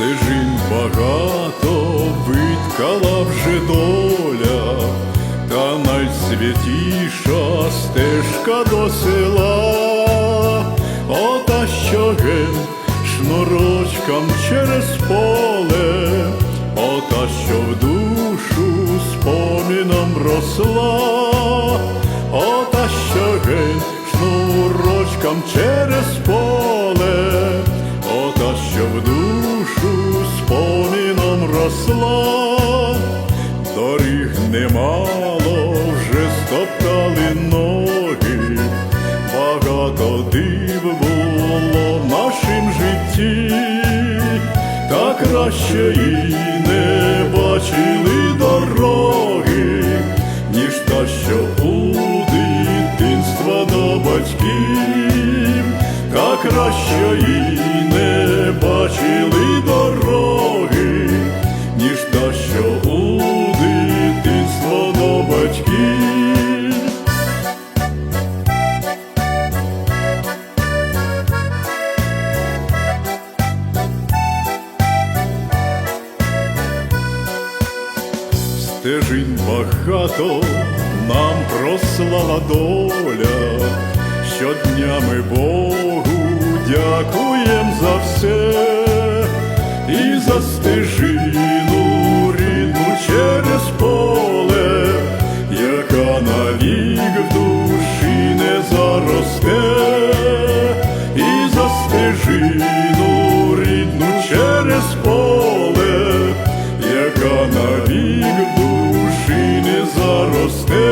стежин багато виткала вже доля, та найсвятіша стежка до села, ота що ген шнурочком через поле, ота, що в душу споміном росла, ота що ген шнурочком через. Доріг немало, вже стоптали ноги, багато див було в нашім житті, та краще і не бачили дороги, ніж та, що у дитинства до батьків, та краще і Стежин багато нам прослала доля, щодня ми Богу дякуєм за все. І за стежину рідну через поле, яка навік в душі не заросте, і за стежину рідну через поле still